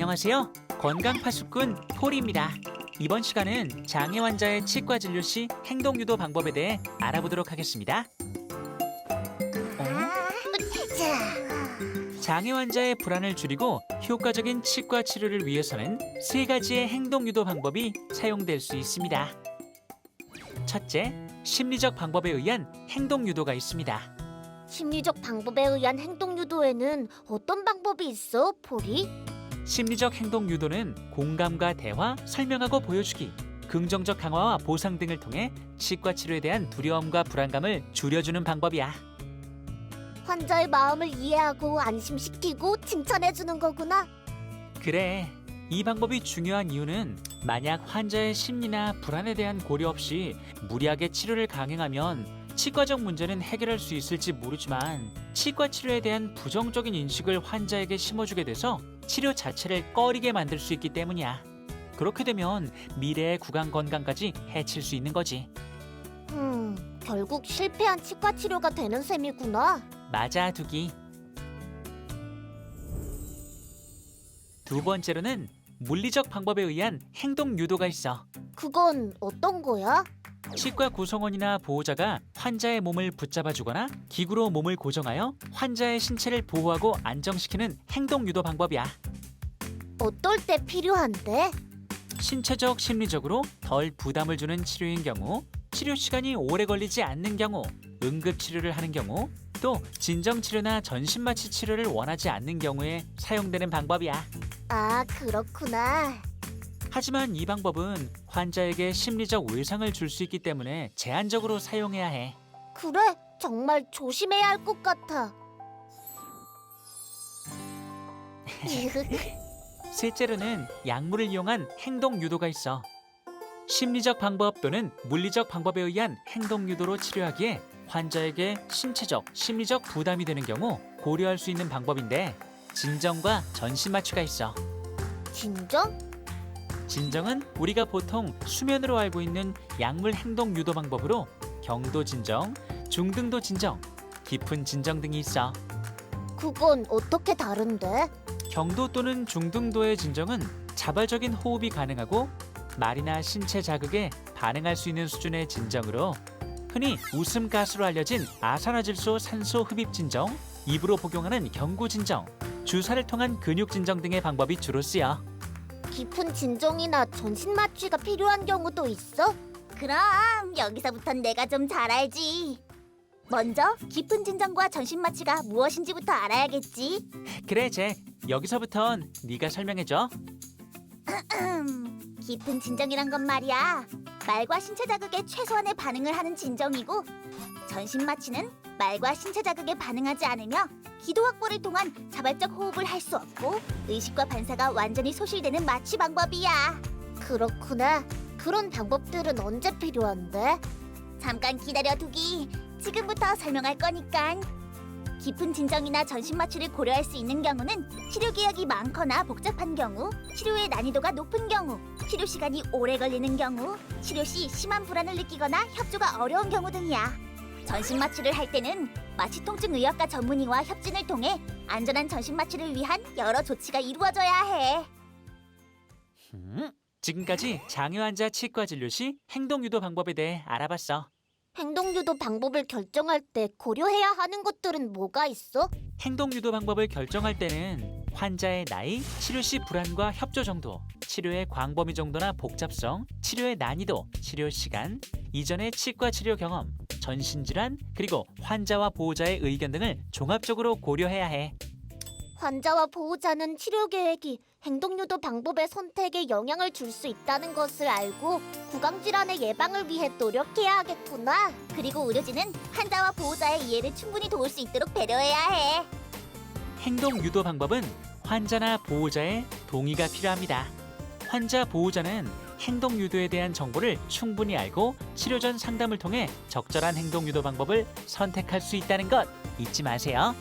안녕하세요. 건강 파수꾼 폴입니다. 이번 시간은 장애 환자의 치과 진료 시 행동 유도 방법에 대해 알아보도록 하겠습니다. 자, 장애 환자의 불안을 줄이고 효과적인 치과 치료를 위해서는 세 가지의 행동 유도 방법이 사용될 수 있습니다. 첫째, 심리적 방법에 의한 행동 유도가 있습니다. 심리적 방법에 의한 행동 유도에는 어떤 방법이 있어, 폴이? 심리적 행동 유도는 공감과 대화, 설명하고 보여주기, 긍정적 강화와 보상 등을 통해 치과 치료에 대한 두려움과 불안감을 줄여주는 방법이야. 환자의 마음을 이해하고 안심시키고 칭찬해주는 거구나. 그래. 이 방법이 중요한 이유는 만약 환자의 심리나 불안에 대한 고려 없이 무리하게 치료를 강행하면 치과적 문제는 해결할 수 있을지 모르지만 치과 치료에 대한 부정적인 인식을 환자에게 심어주게 돼서 치료 자체를 꺼리게 만들 수 있기 때문이야. 그렇게 되면 미래의 구강 건강까지 해칠 수 있는 거지. 음, 결국 실패한 치과 치료가 되는 셈이구나. 맞아 두기. 두 번째로는 물리적 방법에 의한 행동 유도가 있어. 그건 어떤 거야? 치과 구성원이나 보호자가 환자의 몸을 붙잡아주거나 기구로 몸을 고정하여 환자의 신체를 보호하고 안정시키는 행동 유도 방법이야. 어떨 때 필요한데? 신체적, 심리적으로 덜 부담을 주는 치료인 경우, 치료 시간이 오래 걸리지 않는 경우, 응급 치료를 하는 경우, 또 진정 치료나 전신 마취 치료를 원하지 않는 경우에 사용되는 방법이야. 아, 그렇구나. 하지만 이 방법은 환자에게 심리적 외상을 줄 수 있기 때문에 제한적으로 사용해야 해. 그래, 정말 조심해야 할 것 같아. 셋째로는 약물을 이용한 행동 유도가 있어. 심리적 방법 또는 물리적 방법에 의한 행동 유도로 치료하기에 환자에게 신체적, 심리적 부담이 되는 경우 고려할 수 있는 방법인데 진정과 전신 마취가 있어. 진정? 진정은 우리가 보통 수면으로 알고 있는 약물 행동 유도 방법으로 경도 진정, 중등도 진정, 깊은 진정 등이 있어. 그건 어떻게 다른데? 경도 또는 중등도의 진정은 자발적인 호흡이 가능하고 말이나 신체 자극에 반응할 수 있는 수준의 진정으로 흔히 웃음 가스로 알려진 아산화질소 산소 흡입 진정, 입으로 복용하는 경구 진정, 주사를 통한 근육 진정 등의 방법이 주로 쓰여. 깊은 진정이나 전신 마취가 필요한 경우도 있어? 그럼 여기서부턴 내가 좀 잘 알지. 먼저 깊은 진정과 전신 마취가 무엇인지부터 알아야겠지. 그래, 제 여기서부턴 네가 설명해 줘. 음, 깊은 진정이란 건 말이야. 말과 신체 자극에 최소한의 반응을 하는 진정이고, 전신 마취는 말과 신체 자극에 반응하지 않으며 기도 확보를 통한 자발적 호흡을 할 수 없고 의식과 반사가 완전히 소실되는 마취 방법이야. 그렇구나. 그런 방법들은 언제 필요한데? 잠깐 기다려 두기. 지금부터 설명할 거니까. 깊은 진정이나 전신 마취를 고려할 수 있는 경우는 치료 계약이 많거나 복잡한 경우, 치료의 난이도가 높은 경우, 치료 시간이 오래 걸리는 경우, 치료 시 심한 불안을 느끼거나 협조가 어려운 경우 등이야. 전신 마취를 할 때는 마취 통증 의학과 전문의와 협진을 통해 안전한 전신 마취를 위한 여러 조치가 이루어져야 해. 음, 지금까지 장애 환자 치과 진료 시 행동 유도 방법에 대해 알아봤어. 행동 유도 방법을 결정할 때 고려해야 하는 것들은 뭐가 있어? 행동 유도 방법을 결정할 때는 환자의 나이, 치료 시 불안과 협조 정도, 치료의 광범위 정도나 복잡성, 치료의 난이도, 치료 시간, 이전의 치과 치료 경험, 전신 질환, 그리고 환자와 보호자의 의견 등을 종합적으로 고려해야 해. 환자와 보호자는 치료 계획이 행동 유도 방법의 선택에 영향을 줄 수 있다는 것을 알고 구강 질환의 예방을 위해 노력해야 하겠구나. 그리고 의료진은 환자와 보호자의 이해를 충분히 도울 수 있도록 배려해야 해. 행동 유도 방법은 환자나 보호자의 동의가 필요합니다. 환자 보호자는 행동 유도에 대한 정보를 충분히 알고 치료 전 상담을 통해 적절한 행동 유도 방법을 선택할 수 있다는 것 잊지 마세요.